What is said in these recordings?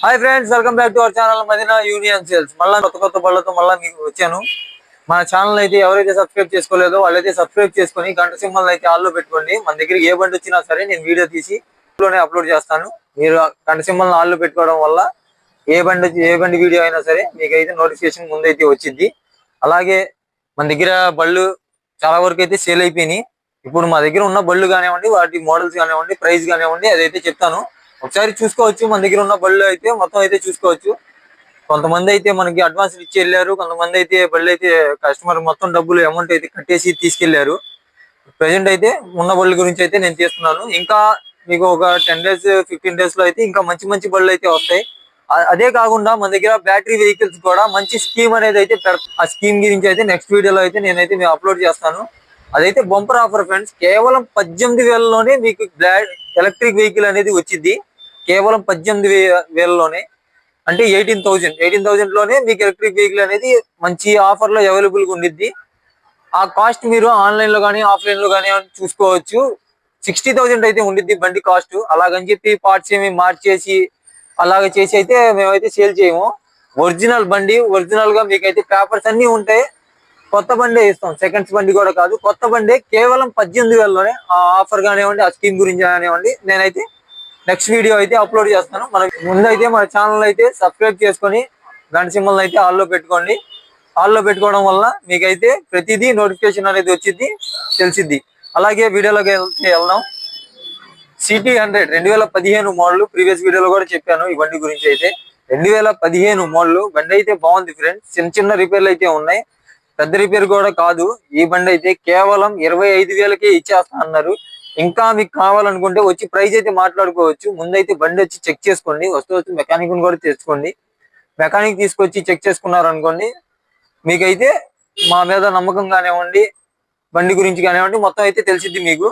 Hi friends welcome back to our channel Madina union sales మళ్ళీ కొత్త కొత్త బళ్ళతో మళ్ళీ మీకు వచ్చాను. మన ఛానల్ అయితే ఎవరైతే సబ్స్క్రైబ్ చేసుకోలేదో వాళ్ళైతే సబ్స్క్రైబ్ చేసుకొని గంట సింబల్ అయితే ఆల్లో పెట్టుకోండి. మన దగ్గరికి ఏ బండి వచ్చినా సరే నేను వీడియో తీసి లోనే అప్లోడ్ చేస్తాను. మీరు గంట సింహల్ని ఆల్లో పెట్టుకోవడం వల్ల ఏ బండి ఏ బండి వీడియో అయినా సరే మీకైతే నోటిఫికేషన్ ముందైతే వచ్చింది అలాగే మన దగ్గర బళ్ళు చాలా వరకు అయితే సేల్ అయిపోయినాయి. ఇప్పుడు మా దగ్గర ఉన్న బళ్ళు కానివ్వండి వాటి మోడల్స్ కానివ్వండి ప్రైస్ కానివ్వండి అదైతే చెప్తాను. ఒకసారి చూసుకోవచ్చు మన దగ్గర ఉన్న బళ్ళు అయితే మొత్తం అయితే చూసుకోవచ్చు. కొంతమంది అయితే మనకి అడ్వాన్స్ ఇచ్చి వెళ్ళారు కొంతమంది అయితే బళ్ళు అయితే కస్టమర్ మొత్తం డబ్బులు అమౌంట్ అయితే కట్టేసి తీసుకెళ్ళారు ప్రెసెంట్ అయితే ఉన్న బళ్ళు గురించి అయితే నేను చేస్తున్నాను ఇంకా మీకు ఒక టెన్ డేస్ ఫిఫ్టీన్ డేస్లో అయితే ఇంకా మంచి మంచి బళ్ళు అయితే వస్తాయి. అదే కాకుండా మన దగ్గర బ్యాటరీ వెహికల్స్ కూడా మంచి స్కీమ్ అనేది అయితే ఆ స్కీమ్ గురించి అయితే నెక్స్ట్ వీడియోలో అయితే నేనైతే మేము అప్లోడ్ చేస్తాను. అదైతే బంపర్ ఆఫర్ ఫ్రెండ్స్ కేవలం పద్దెనిమిది వేలలోనే మీకు ఎలక్ట్రిక్ వెహికల్ అనేది వచ్చింది కేవలం పద్దెనిమిది వేలలోనే. అంటే ఎయిటీన్ థౌజండ్ ఎయిటీన్ థౌజండ్లోనే మీకు ఎలక్ట్రిక్ వెహికల్ అనేది మంచి ఆఫర్లో అవైలబుల్గా ఉండిద్ది. ఆ కాస్ట్ మీరు ఆన్లైన్లో కానీ ఆఫ్లైన్లో కానీ చూసుకోవచ్చు. సిక్స్టీ థౌజండ్ అయితే ఉండిద్ది బండి కాస్ట్ అలాగని చెప్పి పార్ట్స్ ఏమి మార్చేసి అలాగ చేసి అయితే మేమైతే సేల్ చేయము. ఒరిజినల్ బండి ఒరిజినల్గా మీకైతే పేపర్స్ అన్ని ఉంటాయి. కొత్త బండే ఇస్తాం సెకండ్స్ బండి కూడా కాదు. కొత్త బండే కేవలం పద్దెనిమిది వేలలోనే ఆ ఆఫర్ కానివ్వండి ఆ స్కీమ్ గురించి కానివ్వండి నేనైతే నెక్స్ట్ వీడియో అయితే అప్లోడ్ చేస్తాను. మన ముందైతే మన ఛానల్ అయితే సబ్స్క్రైబ్ చేసుకొని గంట సింబల్ అయితే ఆల్లో పెట్టుకోండి. ఆల్లో పెట్టుకోవడం వల్ల మీకైతే ప్రతిదీ నోటిఫికేషన్ అనేది వచ్చింది తెలిసిద్ది. అలాగే వీడియోలోకి వెళ్తే వెళ్దాం. సిటీ హండ్రెడ్ రెండు వేల పదిహేను మోడల్ ప్రీవియస్ వీడియోలో కూడా చెప్పాను ఈ బండి గురించి అయితే. రెండు వేల పదిహేను మోడల్ బండి అయితే బాగుంది ఫ్రెండ్స్. చిన్న చిన్న రిపేర్లు అయితే ఉన్నాయి. పెద్ద రిపేర్ కూడా కాదు. ఈ బండి అయితే కేవలం ఇరవై ఐదు వేలకే ఇచ్చేస్తా అన్నారు. ఇంకా మీకు కావాలనుకుంటే వచ్చి ప్రైస్ అయితే మాట్లాడుకోవచ్చు. ముందైతే బండి వచ్చి చెక్ చేసుకోండి. వస్తూ వచ్చి మెకానిక్ కూడా తెచ్చుకోండి మెకానిక్ తీసుకొచ్చి చెక్ చేసుకున్నారు అనుకోండి మీకైతే మా మీద నమ్మకం కానివ్వండి బండి గురించి కానివ్వండి మొత్తం అయితే తెలిసిద్ది మీకు.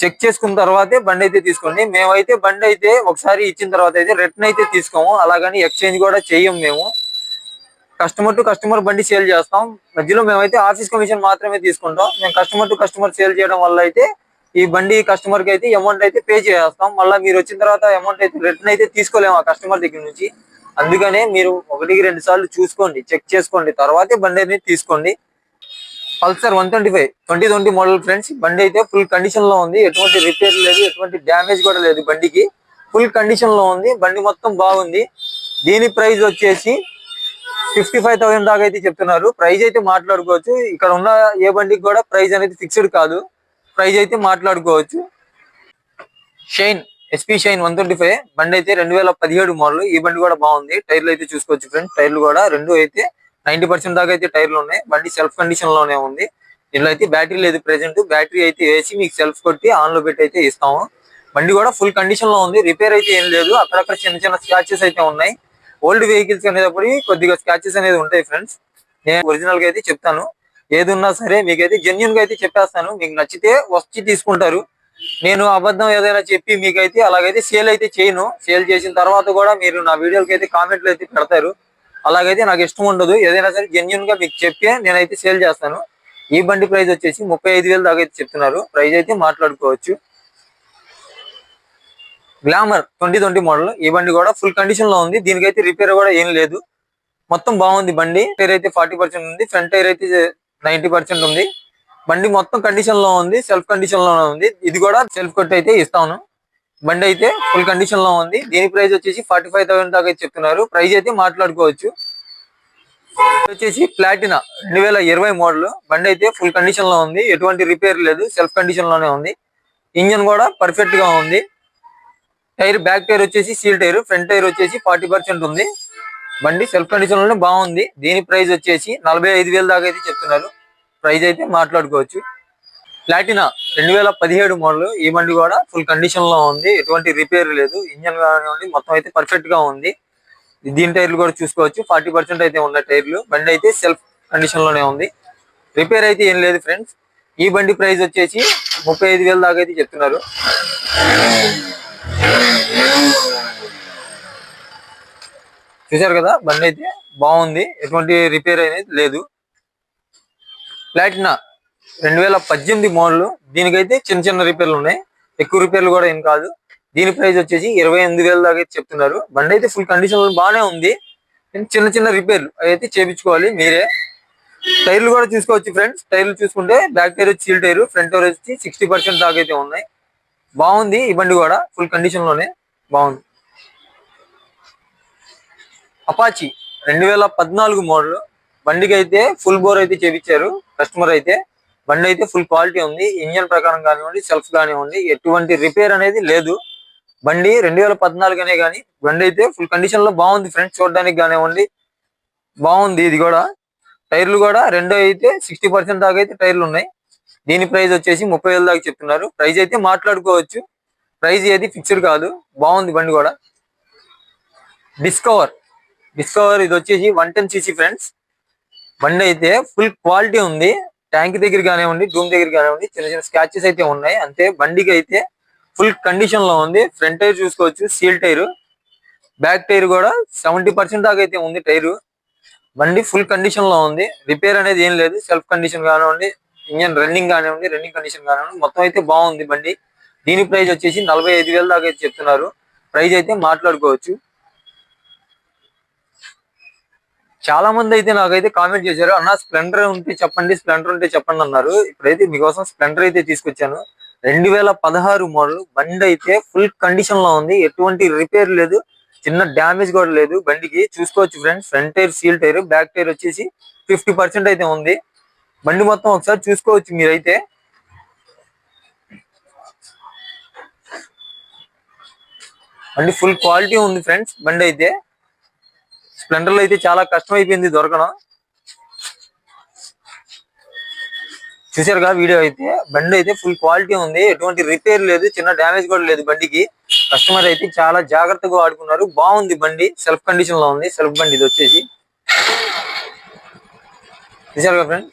చెక్ చేసుకున్న తర్వాతే బండి అయితే తీసుకోండి. మేమైతే బండి అయితే ఒకసారి ఇచ్చిన తర్వాత అయితే రిటర్న్ అయితే తీసుకోము. అలాగని ఎక్స్చేంజ్ కూడా చెయ్యం మేము. కస్టమర్ టు కస్టమర్ బండి సేల్ చేస్తాం. మధ్యలో మేమైతే ఆఫీస్ కమిషన్ మాత్రమే తీసుకుంటాం. మేము కస్టమర్ టు కస్టమర్ సేల్ చేయడం వల్ల అయితే ఈ బండి కస్టమర్కి అయితే అమౌంట్ అయితే పే చేస్తాం. మళ్ళీ మీరు వచ్చిన తర్వాత అమౌంట్ అయితే రిటర్న్ అయితే తీసుకోలేము ఆ కస్టమర్ దగ్గర నుంచి. అందుకనే మీరు ఒకటికి రెండు సార్లు చూసుకోండి చెక్ చేసుకోండి. తర్వాతే బండి అనేది తీసుకోండి. Pulsar one twenty five twenty twenty model friends బండి అయితే ఫుల్ కండిషన్లో ఉంది. ఎటువంటి రిపేర్ లేదు ఎటువంటి డ్యామేజ్ కూడా లేదు బండికి. ఫుల్ కండిషన్లో ఉంది. బండి మొత్తం బాగుంది. దీని ప్రైస్ వచ్చేసి ఫిఫ్టీ ఫైవ్ థౌసండ్ దాకా అయితే చెప్తున్నారు. ప్రైజ్ అయితే మాట్లాడుకోవచ్చు. ఇక్కడ ఉన్న ఏ బండికి కూడా ప్రైస్ అనేది ఫిక్స్డ్ కాదు. ప్రైజ్ అయితే మాట్లాడుకోవచ్చు. Shine SP Shine one twenty five బండి అయితే రెండు వేల పదిహేడు మోడల్. ఈ బండి కూడా బాగుంది. టైర్లు అయితే చూసుకోవచ్చు ఫ్రెండ్. టైర్లు కూడా రెండు అయితే నైన్టీ పర్సెంట్ దాకా అయితే టైర్లు ఉన్నాయి. బండి సెల్ఫ్ కండిషన్లోనే ఉంది. దీనిలో అయితే బ్యాటరీ లేదు ప్రెసెంట్ బ్యాటరీ అయితే వేసి మీకు సెల్ఫ్ కొట్టి ఆన్లో పెట్టి అయితే ఇస్తాము. బండి కూడా ఫుల్ కండిషన్లో ఉంది. రిపేర్ అయితే ఏం లేదు. అక్కడక్కడ చిన్న చిన్న స్క్రాచెస్ అయితే ఉన్నాయి. ఓల్డ్ వెహికల్స్ అనేటప్పుడు కొద్దిగా స్క్రాచెస్ అనేది ఉంటాయి ఫ్రెండ్స్ నేను ఒరిజినల్గా అయితే చెప్తాను. ఏది ఉన్నా సరే మీకైతే జెన్యున్గా అయితే చెప్పేస్తాను. మీకు నచ్చితే వచ్చి తీసుకుంటారు. నేను అబద్ధం ఏదైనా చెప్పి మీకైతే అలాగైతే సేల్ అయితే చేయను. సేల్ చేసిన తర్వాత కూడా మీరు నా వీడియోలకి అయితే కామెంట్లు అయితే పెడతారు. అలాగైతే నాకు ఇష్టం ఉండదు. ఏదైనా సరే జెన్యున్గా మీకు చెప్పే నేనైతే సేల్ చేస్తాను. ఈ బండి ప్రైస్ వచ్చేసి ముప్పై ఐదు వేలు దాకా అయితే చెప్తున్నారు. ప్రైజ్ అయితే మాట్లాడుకోవచ్చు. Glamour twenty twenty model. ఈ బండి కూడా ఫుల్ కండిషన్లో ఉంది. దీనికైతే రిపేర్ కూడా ఏం లేదు. మొత్తం బాగుంది బండి. టైర్ అయితే ఫార్టీ పర్సెంట్ ఉంది. ఫ్రంట్ టైర్ అయితే నైన్టీ పర్సెంట్ ఉంది. బండి మొత్తం కండిషన్లో ఉంది. సెల్ఫ్ కండిషన్లో ఉంది. ఇది కూడా సెల్ఫ్ కొట్ అయితే ఇస్తాను. బండి అయితే ఫుల్ కండిషన్లో ఉంది. దీని ప్రైస్ వచ్చేసి ఫార్టీ ఫైవ్ థౌసండ్ దాకా అయితే చెప్తున్నారు. ప్రైస్ అయితే మాట్లాడుకోవచ్చు. వచ్చేసి ప్లాటినా రెండు వేల ఇరవై మోడల్. బండి అయితే ఫుల్ కండిషన్లో ఉంది. ఎటువంటి రిపేర్ లేదు. సెల్ఫ్ కండిషన్లోనే ఉంది. ఇంజన్ కూడా పర్ఫెక్ట్గా ఉంది. టైర్ బ్యాక్ టైర్ వచ్చేసి సీల్ టైర్ ఫ్రంట్ టైర్ వచ్చేసి ఫార్టీ పర్సెంట్ ఉంది. బండి సెల్ఫ్ కండిషన్లోనే బాగుంది. దీని ప్రైస్ వచ్చేసి నలభై ఐదు వేల దాకా అయితే చెప్తున్నారు. ప్రైస్ అయితే మాట్లాడుకోవచ్చు. ప్లాటినా రెండు వేల పదిహేడు మోడల్. ఈ బండి కూడా ఫుల్ కండిషన్లో ఉంది. ఎటువంటి రిపేర్ లేదు. ఇంజన్ కానివ్వండి మొత్తం అయితే పర్ఫెక్ట్గా ఉంది. దీని టైర్లు కూడా చూసుకోవచ్చు. ఫార్టీ పర్సెంట్ అయితే ఉన్న టైర్లు. బండి అయితే సెల్ఫ్ కండిషన్లోనే ఉంది. రిపేర్ అయితే ఏం లేదు ఫ్రెండ్స్. ఈ బండి ప్రైస్ వచ్చేసి ముప్పై ఐదు వేల దాకా అయితే చెప్తున్నారు. చూశారు కదా బండి అయితే బాగుంది. ఎటువంటి రిపేర్ అనేది లేదు. ప్లాటినా రెండు వేల పద్దెనిమిది మోడల్. దీనికైతే చిన్న చిన్న రిపేర్లు ఉన్నాయి. ఎక్కువ రిపేర్లు కూడా ఏం కాదు. దీని ప్రైస్ వచ్చేసి ఇరవై ఎనిమిది వేల దాకా అయితే చెప్తున్నారు. బండి అయితే ఫుల్ కండిషన్ బాగానే ఉంది. చిన్న చిన్న రిపేర్లు అయితే చేపించుకోవాలి మీరే. టైర్లు కూడా చూసుకోవచ్చు ఫ్రెండ్స్. టైర్లు చూసుకుంటే బ్యాక్ టైర్ వచ్చి సీల్ టైర్ ఫ్రంట్ టైర్ వచ్చి సిక్స్టీ పర్సెంట్ దాకా అయితే ఉన్నాయి. బాగుంది ఈ బండి కూడా ఫుల్ కండిషన్లోనే బాగుంది. అపాచి రెండు వేల పద్నాలుగు మోడల్. బండికి అయితే ఫుల్ బోర్ అయితే చేపించారు కస్టమర్ అయితే. బండి అయితే ఫుల్ క్వాలిటీ ఉంది ఇంజన్ ప్రకారం కానివ్వండి సెల్ఫ్ కానివ్వండి ఎటువంటి రిపేర్ అనేది లేదు. బండి రెండు వేల పద్నాలుగు అనే కానీ బండి అయితే ఫుల్ కండిషన్లో బాగుంది ఫ్రెండ్స్ చూడడానికి కానివ్వండి. బాగుంది ఇది కూడా. టైర్లు కూడా రెండో అయితే సిక్స్టీ పర్సెంట్ దాకా అయితే టైర్లు ఉన్నాయి. దీని ప్రైస్ వచ్చేసి ముప్పై వేల దాకా చెప్తున్నారు. ప్రైస్ అయితే మాట్లాడుకోవచ్చు. ప్రైస్ ఏది ఫిక్స్డ్ కాదు. బాగుంది బండి కూడా. డిస్కవర్. డిస్కవర్ ఇది వచ్చేసి వన్ టెన్ సీసీ ఫ్రెండ్స్. బండి అయితే ఫుల్ క్వాలిటీ ఉంది. ట్యాంక్ దగ్గర కానివ్వండి డూమ్ దగ్గర కానివ్వండి చిన్న చిన్న స్క్రాచెస్ అయితే ఉన్నాయి. అంతే బండికి అయితే ఫుల్ కండిషన్లో ఉంది. ఫ్రంట్ టైర్ చూసుకోవచ్చు సీల్ టైర్. బ్యాక్ టైర్ కూడా సెవెంటీ పర్సెంట్ దాకా అయితే ఉంది టైర్. బండి ఫుల్ కండిషన్లో ఉంది. రిపేర్ అనేది ఏం లేదు. సెల్ఫ్ కండిషన్ కానివ్వండి ఇంజన్ రన్నింగ్ కానివ్వండి రన్నింగ్ కండిషన్ కానివ్వండి మొత్తం అయితే బాగుంది బండి. దీని ప్రైస్ వచ్చేసి నలభై ఐదు వేల దాకా అయితే చెప్తున్నారు. ప్రైజ్ అయితే మాట్లాడుకోవచ్చు. చాలా మంది అయితే నాకైతే కామెంట్ చేశారు అన్న స్ప్లెండర్ ఉంటే చెప్పండి స్ప్లెండర్ ఉంటే చెప్పండి అన్నారు. ఇప్పుడైతే మీకోసం స్ప్లెండర్ అయితే తీసుకొచ్చాను. రెండు వేల పదహారు మోడల్ బండి అయితే ఫుల్ కండిషన్లో ఉంది. ఎటువంటి రిపేర్ లేదు చిన్న డ్యామేజ్ కూడా లేదు బండికి. చూసుకోవచ్చు friends front tyre seal tyre back tyre వచ్చేసి ఫిఫ్టీ పర్సెంట్ అయితే ఉంది. బండి మొత్తం ఒకసారి చూసుకోవచ్చు మీరైతే. బండి ఫుల్ క్వాలిటీ ఉంది ఫ్రెండ్స్ బండి అయితే. స్ప్లెండర్లో అయితే చాలా కష్టం అయిపోయింది దొరకడం చూసారుగా వీడియో అయితే? బండి అయితే ఫుల్ క్వాలిటీ ఉంది. ఎటువంటి రిపేర్ లేదు చిన్న డ్యామేజ్ కూడా లేదు బండికి. కస్టమర్ అయితే చాలా జాగ్రత్తగా వాడుకున్నారు. బాగుంది బండి సెల్ఫ్ కండిషన్లో ఉంది. సెల్ఫ్ బండి ఇది వచ్చేసి. చూసారుగా ఫ్రెండ్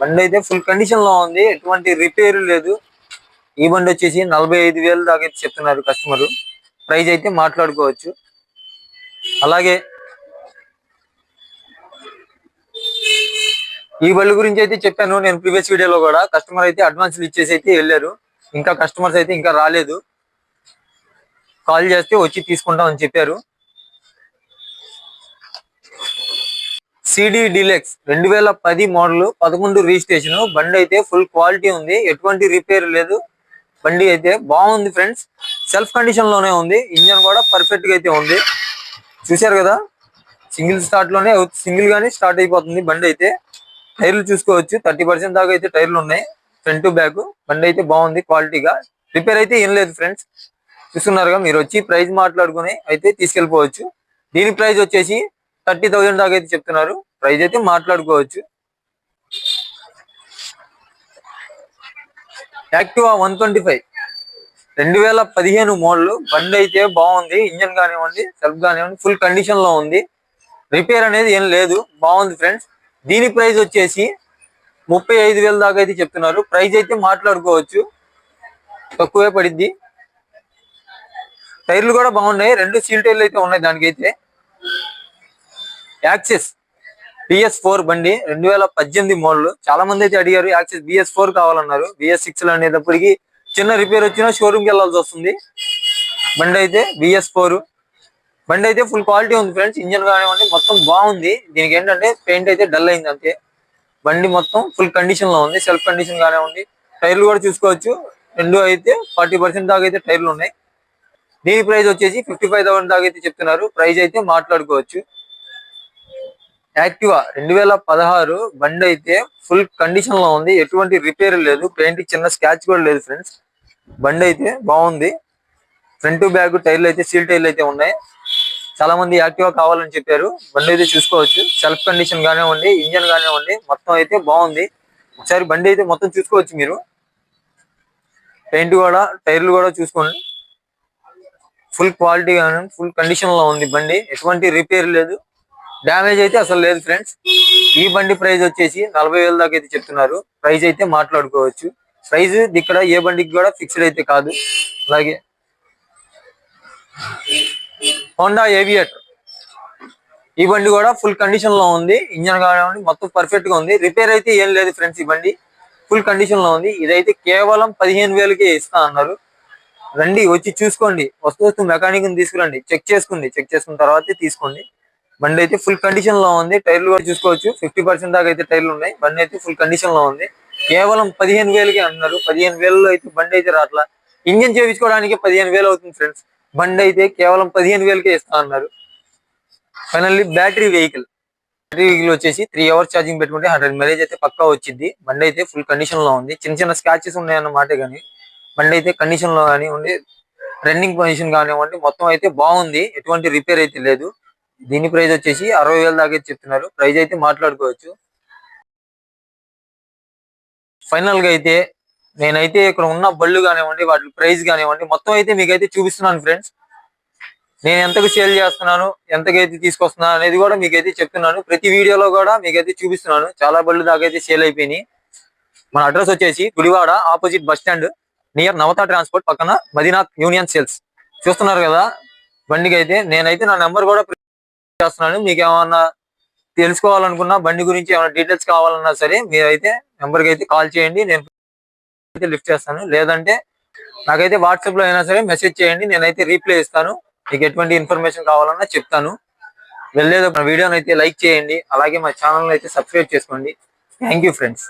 బండి అయితే ఫుల్ కండిషన్లో ఉంది. ఎటువంటి రిపేర్ లేదు. ఈ బండి వచ్చేసి నలభై ఐదు వేలు దాకా అయితే చెప్తున్నారు కస్టమర్ ప్రైజ్ అయితే మాట్లాడుకోవచ్చు. అలాగే ఈ బండి గురించి అయితే చెప్పాను నేను ప్రీవియస్ వీడియోలో కూడా. కస్టమర్ అయితే అడ్వాన్స్ ఇచ్చేసి అయితే వెళ్ళారు. ఇంకా కస్టమర్స్ అయితే ఇంకా రాలేదు. కాల్ చేస్తే వచ్చి తీసుకుంటాం అని చెప్పారు. సిడి డీలెక్స్ రెండు వేల పది మోడల్ పదకొండు రిజిస్ట్రేషన్ బండి అయితే ఫుల్ క్వాలిటీ ఉంది. ఎటువంటి రిపేర్ లేదు. బండి అయితే బాగుంది ఫ్రెండ్స్ సెల్ఫ్ కండిషన్లోనే ఉంది. ఇంజన్ కూడా పర్ఫెక్ట్గా అయితే ఉంది. చూశారు కదా? సింగిల్ స్టార్ట్లోనే సింగిల్ గానే స్టార్ట్ అయిపోతుంది బండి అయితే. టైర్లు చూసుకోవచ్చు. థర్టీ పర్సెంట్ దాకా అయితే టైర్లు ఉన్నాయి. ఫ్రంట్ బ్యాక్ బండి అయితే బాగుంది క్వాలిటీగా రిపేర్ అయితే ఏం లేదు ఫ్రెండ్స్ చూస్తున్నారుగా మీరు వచ్చి ప్రైస్ మాట్లాడుకుని అయితే తీసుకెళ్ళిపోవచ్చు. దీని ప్రైస్ వచ్చేసి థర్టీ థౌసండ్ దాకా అయితే చెప్తున్నారు. ప్రైజ్ అయితే మాట్లాడుకోవచ్చు. Activa one twenty five. రెండు వేల పదిహేను మోడల్. బండి అయితే బాగుంది. ఇంజన్ కానివ్వండి సెల్ఫ్ కానివ్వండి ఫుల్ కండిషన్లో ఉంది. రిపేర్ అనేది ఏం లేదు. బాగుంది ఫ్రెండ్స్. దీని ప్రైస్ వచ్చేసి ముప్పై ఐదు వేల దాకా అయితే చెప్తున్నారు. ప్రైస్ అయితే మాట్లాడుకోవచ్చు. తక్కువే పడిద్ది. టైర్లు కూడా బాగున్నాయి. రెండు సీల్ టైర్లు అయితే ఉన్నాయి దానికైతే. యాక్సెస్ బిఎస్ ఫోర్ బండి రెండు వేల పద్దెనిమిది మోడల్. చాలా మంది అయితే అడిగారు యాక్సెస్ బిఎస్ ఫోర్ కావాలన్నారు. బిఎస్ సిక్స్ అనేటప్పటికి చిన్న రిపేర్ వచ్చినా షోరూమ్కి వెళ్ళాల్సి వస్తుంది. బండి అయితే బిఎస్ ఫోర్. బండి అయితే ఫుల్ క్వాలిటీ ఉంది ఫ్రెండ్స్. ఇంజన్ కానివ్వండి మొత్తం బాగుంది. దీనికి ఏంటంటే పెయింట్ అయితే డల్ అయింది అంతే. బండి మొత్తం ఫుల్ కండిషన్లో ఉంది. సెల్ఫ్ కండిషన్ కానివ్వండి టైర్లు కూడా చూసుకోవచ్చు. రెండు అయితే ఫార్టీ పర్సెంట్ దాకా అయితే టైర్లు ఉన్నాయి. దీని ప్రైస్ వచ్చేసి ఫిఫ్టీ ఫైవ్ థౌసండ్ దాకా అయితే చెప్తున్నారు. ప్రైస్ అయితే మాట్లాడుకోవచ్చు. యాక్టివా? రెండు వేల పదహారు బండి అయితే ఫుల్ కండిషన్లో ఉంది. ఎటువంటి రిపేర్ లేదు. పెయింట్ చిన్న స్క్రాచ్ కూడా లేదు ఫ్రెండ్స్. బండి అయితే బాగుంది. ఫ్రంట్ బ్యాగ్ టైర్లు అయితే సీల్ టైర్లు అయితే ఉన్నాయి. చాలా మంది యాక్టివా కావాలని చెప్పారు. బండి అయితే చూసుకోవచ్చు. సెల్ఫ్ కండిషన్ కానివ్వండి ఇంజన్ కానివ్వండి మొత్తం అయితే బాగుంది. ఒకసారి బండి అయితే మొత్తం చూసుకోవచ్చు మీరు. పెయింట్ కూడా టైర్లు కూడా చూసుకోండి. ఫుల్ క్వాలిటీ కానీ ఫుల్ కండిషన్లో ఉంది బండి. ఎటువంటి రిపేర్ లేదు. డ్యామేజ్ అయితే అసలు లేదు ఫ్రెండ్స్ ఈ బండి ప్రైస్ వచ్చేసి నలభై వేల దాకా అయితే చెప్తున్నారు. ప్రైస్ అయితే మాట్లాడుకోవచ్చు. ప్రైస్ ఇక్కడ ఏ బండికి కూడా ఫిక్స్డ్ అయితే కాదు. అలాగే హోండా ఏవియేటర్ ఈ బండి కూడా ఫుల్ కండిషన్లో ఉంది. ఇంజన్ కానివ్వండి మొత్తం పర్ఫెక్ట్గా ఉంది. రిపేర్ అయితే ఏం లేదు ఫ్రెండ్స్ ఈ బండి. ఫుల్ కండిషన్లో ఉంది. ఇదైతే కేవలం పదిహేను వేలకే ఇస్తా అన్నారు. రండి వచ్చి చూసుకోండి. వస్తూ వస్తూ మెకానిక్ తీసుకురండి. చెక్ చేసుకోండి చెక్ చేసుకున్న తర్వాతే తీసుకోండి. బండి అయితే ఫుల్ కండిషన్లో ఉంది. టైర్లు కూడా చూసుకోవచ్చు. ఫిఫ్టీ పర్సెంట్ దాకా అయితే టైర్లు ఉన్నాయి. బండి అయితే ఫుల్ కండిషన్లో ఉంది. కేవలం పదిహేను వేలకి అన్నారు. పదిహేను వేలలో అయితే బండి అయితే రాట్లా. ఇంజన్ చేయించుకోవడానికి పదిహేను వేలు అవుతుంది ఫ్రెండ్స్ బండి అయితే కేవలం పదిహేను వేలకే ఇస్తా అన్నారు. Finally battery vehicle battery vehicle వచ్చేసి త్రీ అవర్స్ ఛార్జింగ్ పెట్టుకుంటే హండ్రెడ్ మైలేజ్ అయితే పక్కా వచ్చింది బండి అయితే ఫుల్ కండిషన్లో ఉంది. చిన్న చిన్న స్క్రాచెస్ ఉన్నాయన్నమాట కానీ బండి అయితే కండిషన్లో కానీ ఉండి రన్నింగ్ పొజిషన్ కానివ్వండి మొత్తం అయితే బాగుంది. ఎటువంటి రిపేర్ అయితే లేదు. దీని ప్రైస్ వచ్చేసి అరవై వేల దాకా అయితే చెప్తున్నారు. ప్రైస్ అయితే మాట్లాడుకోవచ్చు. ఫైనల్గా అయితే నేనైతే ఇక్కడ ఉన్న బళ్ళు కానివ్వండి వాటి ప్రైస్ కానివ్వండి మొత్తం అయితే మీకైతే చూపిస్తున్నాను ఫ్రెండ్స్. నేను ఎంతకు సేల్ చేస్తున్నాను ఎంతకైతే తీసుకొస్తున్నాను అనేది కూడా మీకైతే చెప్తున్నాను. ప్రతి వీడియోలో కూడా మీకైతే చూపిస్తున్నాను. చాలా బళ్ళు దాకా అయితే సేల్ అయిపోయినాయి. మన అడ్రస్ వచ్చేసి Gudivada opposite bus stand near Navata transport పక్కన మదీనాథ్ యూనియన్ సేల్స్. చూస్తున్నారు కదా? బండికి అయితే నేనైతే నా నెంబర్ కూడా తీసుకొస్తున్నాను మీకు ఏమన్నా తెలుసుకోవాలనుకున్నా బండి గురించి ఏమైనా డీటెయిల్స్ కావాలన్నా సరే మీరైతే నెంబర్కి అయితే కాల్ చేయండి. నేను అయితే లిఫ్ట్ చేస్తాను. లేదంటే నాకైతే వాట్సాప్లో అయినా సరే మెసేజ్ చేయండి. నేనైతే రీప్లై ఇస్తాను. మీకు ఎటువంటి ఇన్ఫర్మేషన్ కావాలన్నా చెప్తాను. వెళ్ళేది మన వీడియోని అయితే లైక్ చేయండి. అలాగే మా ఛానల్ని అయితే సబ్స్క్రైబ్ చేసుకోండి. Thank you friends.